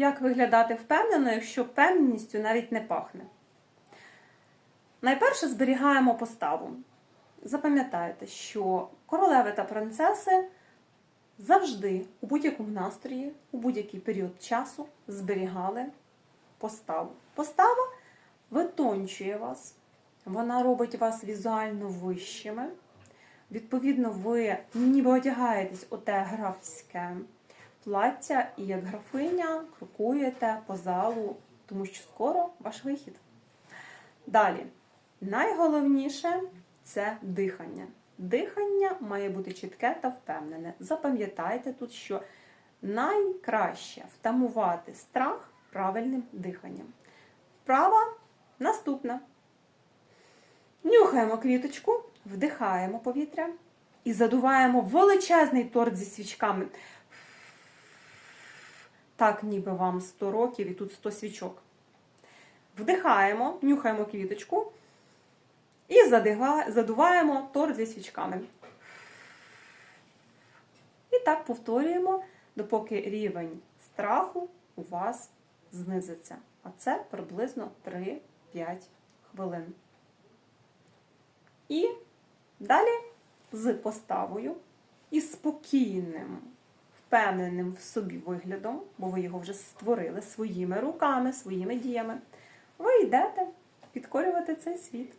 Як виглядати впевнено, якщо впевненістю навіть не пахне? Найперше зберігаємо поставу. Запам'ятайте, що королеви та принцеси завжди у будь-якому настрої, у будь-який період часу зберігали поставу. Постава витончує вас, вона робить вас візуально вищими. Відповідно, ви ніби одягаєтесь у те графське плаття і як графиня крокуєте по залу, тому що скоро ваш вихід. Далі, найголовніше це дихання. Дихання має бути чітке та впевнене. Запам'ятайте тут, що найкраще втамувати страх правильним диханням. Вправа наступна. Нюхаємо квіточку, вдихаємо повітря і задуваємо величезний торт зі свічками. Так, ніби вам 100 років і тут 100 свічок. Вдихаємо, нюхаємо квіточку і задуваємо торт зі свічками. І так повторюємо, допоки рівень страху у вас знизиться. А це приблизно 3-5 хвилин. І далі з поставою і спокійним, впевненим в собі виглядом, бо ви його вже створили своїми руками, своїми діями, ви йдете підкорювати цей світ.